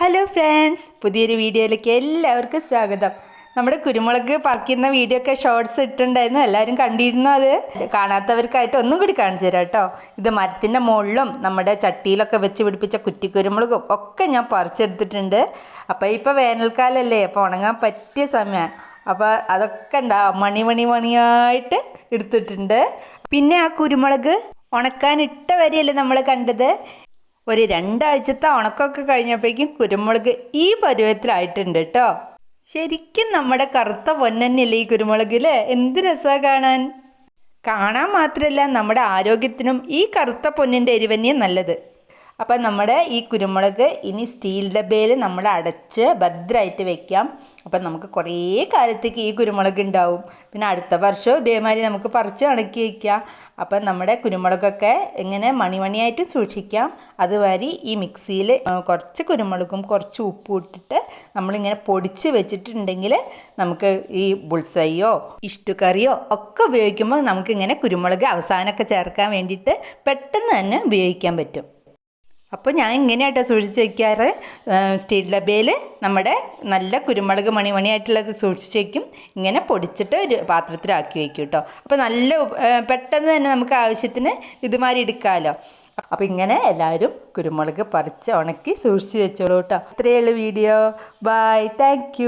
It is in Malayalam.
ഹലോ ഫ്രണ്ട്സ് പുതിയൊരു വീഡിയോയിലേക്ക് എല്ലാവർക്കും സ്വാഗതം. നമ്മുടെ കുരുമുളക് പറിക്കുന്ന വീഡിയോ ഒക്കെ ഷോർട്സ് ഇട്ടുണ്ടായിരുന്നു എല്ലാവരും കണ്ടിരുന്നു അത്? കാണാത്തവർക്കായിട്ട് ഒന്നും കൂടി കാണിച്ചു തരാം കേട്ടോ. ഇത് മരത്തിന്റെ മുകളിലും നമ്മുടെ ചട്ടിയിലൊക്കെ വെച്ച് പിടിപ്പിച്ച കുറ്റിക്കുരുമുളകും ഒക്കെ ഞാൻ പറിച്ചെടുത്തിട്ടുണ്ട്. അപ്പോൾ ഇപ്പോൾ വേനൽക്കാലമല്ലേ അപ്പോൾ ഉണങ്ങാൻ പറ്റിയ സമയമാണ് അപ്പോൾ അതൊക്കെ എന്താ മണി മണി മണിയായിട്ട് എടുത്തിട്ടുണ്ട്. പിന്നെ ആ കുരുമുളക് ഉണക്കാനിട്ട വരെയല്ലേ നമ്മൾ കണ്ടത്? ഒരു രണ്ടാഴ്ചത്തെ ഉണക്കമൊക്കെ കഴിഞ്ഞപ്പോഴേക്കും കുരുമുളക് ഈ പരുവത്തിലായിട്ടുണ്ട് കേട്ടോ. ശരിക്കും നമ്മുടെ കറുത്ത പൊന്നന്നല്ലേ ഈ കുരുമുളക് അല്ലേ എന്ത് രസമാണ് കാണാൻ? കാണാൻ മാത്രമല്ല നമ്മുടെ ആരോഗ്യത്തിനും ഈ കറുത്ത പൊന്നിന്റെ എരിവന്നെയും നല്ലത്. അപ്പം നമ്മുടെ ഈ കുരുമുളക് ഇനി സ്റ്റീൽ ഡബയിൽ നമ്മൾ അടച്ച് ഭദ്രമായിട്ട് വെക്കാം. അപ്പം നമുക്ക് കുറേ കാലത്തേക്ക് ഈ കുരുമുളക് ഉണ്ടാവും. പിന്നെ അടുത്ത വർഷവും ഇതേമാതിരി നമുക്ക് പറിച്ച് ഉണക്കി വയ്ക്കാം അപ്പം നമ്മുടെ കുരുമുളകൊക്കെ ഇങ്ങനെ മണിമണിയായിട്ട് സൂക്ഷിക്കാം. അതുവരെ ഈ മിക്സിയിൽ കുറച്ച് കുരുമുളകും കുറച്ച് ഉപ്പും ഇട്ടിട്ട് നമ്മളിങ്ങനെ പൊടിച്ച് വെച്ചിട്ടുണ്ടെങ്കിൽ നമുക്ക് ഈ ബുൾസൈയോ ഇഷ്ടക്കറിയോ ഒക്കെ ഉപയോഗിക്കുമ്പോൾ നമുക്കിങ്ങനെ കുരുമുളക് അവസാനമൊക്കെ ചേർക്കാൻ വേണ്ടിയിട്ട് പെട്ടെന്ന് തന്നെ ഉപയോഗിക്കാൻ പറ്റും. അപ്പോൾ ഞാൻ ഇങ്ങനെയാട്ടോ സൂക്ഷിച്ച് വയ്ക്കാറ് സ്റ്റീൽ ഡബയിൽ നമ്മുടെ നല്ല കുരുമുളക് മണി മണിയായിട്ടുള്ളത് സൂക്ഷിച്ച് വയ്ക്കും ഇങ്ങനെ പൊടിച്ചിട്ട് ഒരു പാത്രത്തിലാക്കി വയ്ക്കും കേട്ടോ അപ്പോൾ നല്ല പെട്ടെന്ന് തന്നെ നമുക്ക് ആവശ്യത്തിന് ഇതുമാതിരി എടുക്കാമല്ലോ അപ്പോൾ ഇങ്ങനെ എല്ലാവരും കുരുമുളക് പറിച്ച് ഉണക്കി സൂക്ഷിച്ച് വെച്ചോളൂ കേട്ടോ ഉള്ളൂ വീഡിയോ. Bye thank